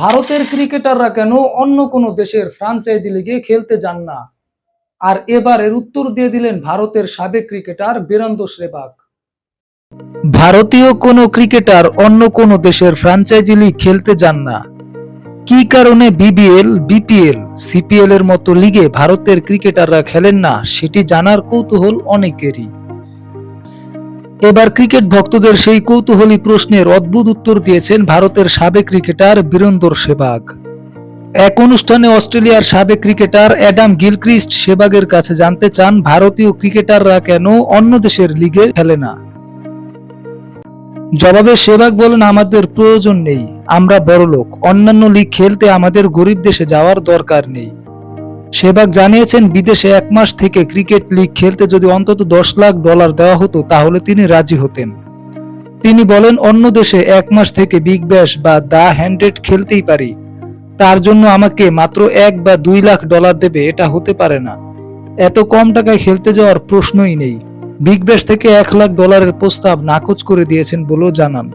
ভারতের ক্রিকেটাররা কেন অন্য কোনো দেশের ফ্রাঞ্চাইজি লিগে খেলতে যান না? আর এবারের উত্তর দিয়ে দিলেন ভারতের সাবেক ক্রিকেটার বীরেন্দ্র সেবাগ ভারতীয় কোনো ক্রিকেটার অন্য কোনো দেশের ফ্রাঞ্চাইজি লিগ খেলতে যান না। কি কারণে বিবিএল বিপিএল সিপিএল এর মতো লিগে ভারতের ক্রিকেটাররা খেলেন না, সেটি জানার কৌতূহল অনেকেরই। এবার ক্রিকেট ভক্তদের সেই কৌতূহলী প্রশ্নের অদ্ভুত উত্তর দিয়েছেন ভারতের সাবেক ক্রিকেটার বীরেন্দর সেবাগ। এক অনুষ্ঠানে অস্ট্রেলিয়ার সাবেক ক্রিকেটার অ্যাডাম গিলক্রিস্ট সেবাগের কাছে জানতে চান, ভারতীয় ক্রিকেটাররা কেন অন্য দেশের লিগে খেলে না? জবাবে সেবাগ বলেন, আমাদের প্রয়োজন নেই, আমরা বড়লোক। অন্যান্য লিগ খেলতে আমাদের গরিব দেশে যাওয়ার দরকার নেই। সেবাগ জানিয়েছেন, বিদেশে এক মাস থেকে ক্রিকেট লিগ খেলতে যদি অন্তত দশ লাখ ডলার দেওয়া হতো, তাহলে তিনি রাজি হতেন। তিনি বলেন, অন্য দেশে এক মাস থেকে বিগ ব্যাশ বা দা হ্যান্ডেড খেলতেই পারি। তার জন্য আমাকে মাত্র এক বা দুই লাখ ডলার দেবে, এটা হতে পারে না। এত কম টাকায় খেলতে যাওয়ার প্রশ্নই নেই। বিগ ব্যাশ থেকে এক লাখ ডলারের প্রস্তাব নাকচ করে দিয়েছেন বলেও জানান।